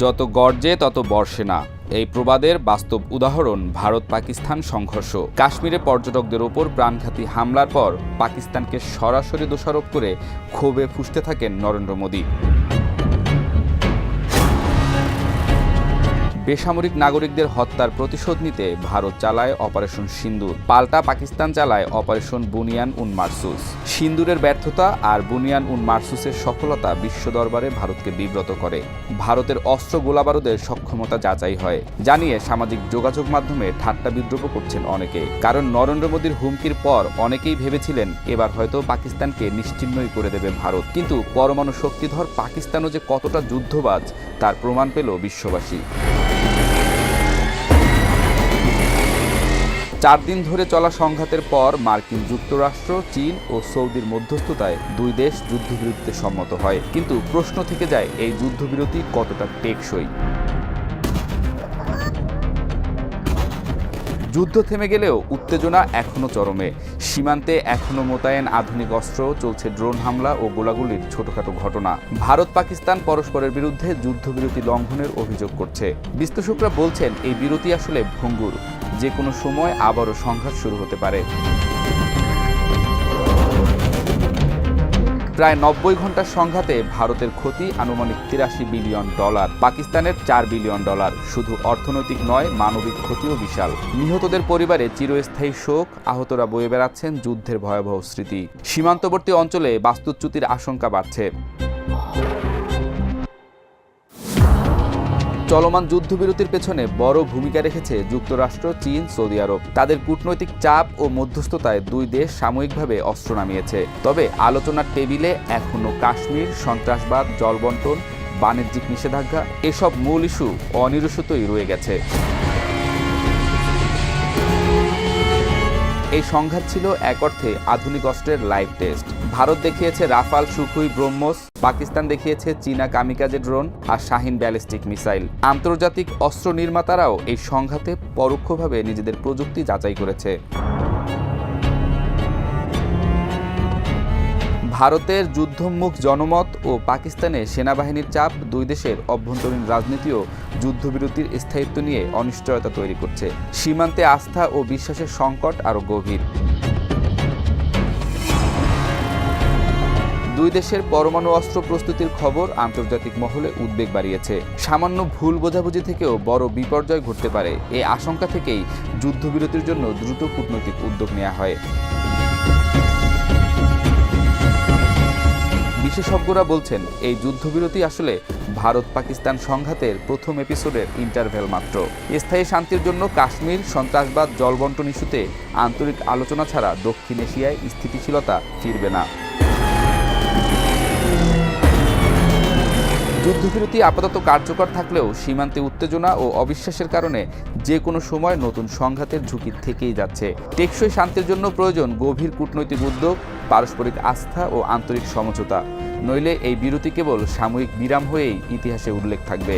যত গর্জে তত বর্ষে না। এই প্রবাদের বাস্তব উদাহরণ ভারত পাকিস্তান সংঘর্ষ। কাশ্মীরে পর্যটকদের ওপর প্রাণঘাতী হামলার পর পাকিস্তানকে সরাসরি দোষারোপ করে ক্ষোভে ফুসতে থাকেন নরেন্দ্র মোদী। বেসামরিক নাগরিকদের হত্যার প্রতিশোধ নিতে ভারত চালায় অপারেশন সিন্দুর। পাল্টা পাকিস্তান চালায় অপারেশন বুনিয়ান উন মারসুস। সিন্দুরের ব্যর্থতা আর বুনিয়ান উন মারসুসের সফলতা বিশ্ব দরবারে ভারতকে বিব্রত করে। ভারতের অস্ত্র গোলাবারুদের সক্ষমতা যাচাই হয়। জানিয়ে সামাজিক যোগাযোগ মাধ্যমে ঠাট্টা বিদ্রোহ করছেন অনেকে। কারণ নরেন্দ্র মোদীর হুমকির পর অনেকেই ভেবেছিলেন, এবার হয়তো পাকিস্তানকে নিশ্চিহ্নই করে দেবে ভারত। কিন্তু পরমাণু শক্তিধর পাকিস্তানও যে কতটা যুদ্ধবাজ, তার প্রমাণ পেল বিশ্ববাসী। চার দিন ধরে চলা সংঘাতের পর মার্কিন যুক্তরাষ্ট্র, চীন ও সৌদির মধ্যস্থতায় দুই দেশ যুদ্ধবিরতিতে সম্মত হয়। কিন্তু প্রশ্ন থেকে যায়, এই যুদ্ধবিরতি কতটা টেকসই? যুদ্ধ থেমে গেলেও উত্তেজনা এখনও চরমে। সীমান্তে এখনও মোতায়েন আধুনিক অস্ত্র, চলছে ড্রোন হামলা ও গোলাগুলির ছোটখাটো ঘটনা। ভারত, পাকিস্তান পরস্পরের বিরুদ্ধে যুদ্ধবিরতি লঙ্ঘনের অভিযোগ করছে। বিশ্লেষকরা বলছেন, এই বিরতি আসলে ভঙ্গুর। যে কোনো সময় আবারও সংঘাত শুরু হতে পারে। প্রায় নব্বই ঘণ্টার সংঘাতে ভারতের ক্ষতি আনুমানিক তিরাশি বিলিয়ন ডলার, পাকিস্তানের চার বিলিয়ন ডলার। শুধু অর্থনৈতিক নয়, মানবিক ক্ষতিও বিশাল। নিহতদের পরিবারে চিরস্থায়ী শোক, আহতরা বয়ে বেড়াচ্ছেন যুদ্ধের ভয়াবহ স্মৃতি। সীমান্তবর্তী অঞ্চলে বাস্তুচ্যুতির আশঙ্কা বাড়ছে। চলমান যুদ্ধবিরতির পেছনে বড় ভূমিকা রেখেছে যুক্তরাষ্ট্র, চীন, সৌদি আরব। তাদের কূটনৈতিক চাপ ও মধ্যস্থতায় দুই দেশ সাময়িকভাবে অস্ত্র নামিয়েছে। তবে আলোচনার টেবিলে এখনও কাশ্মীর, সন্ত্রাসবাদ, জলবন্টন, বাণিজ্যিক নিষেধাজ্ঞা, এসব মূল ইস্যু অনিরসিতই রয়ে গেছে। এই সংঘাত ছিল এক অর্থে আধুনিক অস্ত্রের লাইভ টেস্ট ভারত দেখিয়েছে রাফাল, সুখুই, ব্রহ্মস, পাকিস্তান দেখিয়েছে চীনা কামিকাজে ড্রোন আর শাহিন ব্যালিস্টিক মিসাইল আন্তর্জাতিক অস্ত্র নির্মাতারাও এই সংঘাতে পরোক্ষভাবে নিজেদের প্রযুক্তি যাচাই করেছে। ভারতের যুদ্ধোন্মুখ জনমত ও পাকিস্তানে সেনাবাহিনীর চাপ দুই দেশের অভ্যন্তরীণ রাজনীতিও যুদ্ধবিরতির স্থায়িত্ব নিয়ে অনিশ্চয়তা তৈরি করছে। সীমান্তে আস্থা ও বিশ্বাসের সংকট আরও গভীর। দুই দেশের পরমাণু অস্ত্র প্রস্তুতির খবর আন্তর্জাতিক মহলে উদ্বেগ বাড়িয়েছে। সামান্য ভুল বোঝাবুঝি থেকেও বড় বিপর্যয় ঘটতে পারে। এই আশঙ্কা থেকেই যুদ্ধবিরতির জন্য দ্রুত কূটনৈতিক উদ্যোগ নেওয়া হয়। বিশেষজ্ঞরা বলছেন, এই যুদ্ধবিরতি আসলে ভারত পাকিস্তান সংঘাতের প্রথম এপিসোডের ইন্টারভেল মাত্র। স্থায়ী শান্তির জন্য কাশ্মীর, সন্ত্রাসবাদ, জলবন্টন ইস্যুতে আন্তরিক আলোচনা ছাড়া দক্ষিণ এশিয়ায় স্থিতিশীলতা ফিরবে না। যুদ্ধবিরতি আপাতত কার্যকর থাকলেও সীমান্তে উত্তেজনা ও অবিশ্বাসের কারণে যে কোনো সময় নতুন সংঘাতের ঝুঁকি থেকেই যাচ্ছে। টেকসই শান্তির জন্য প্রয়োজন গভীর কূটনৈতিক উদ্যোগ পারস্পরিক আস্থা ও আন্তরিক সমঝোতা। নইলে এই বিরতি কেবল সাময়িক বিরাম হয়েই ইতিহাসে উল্লেখ থাকবে।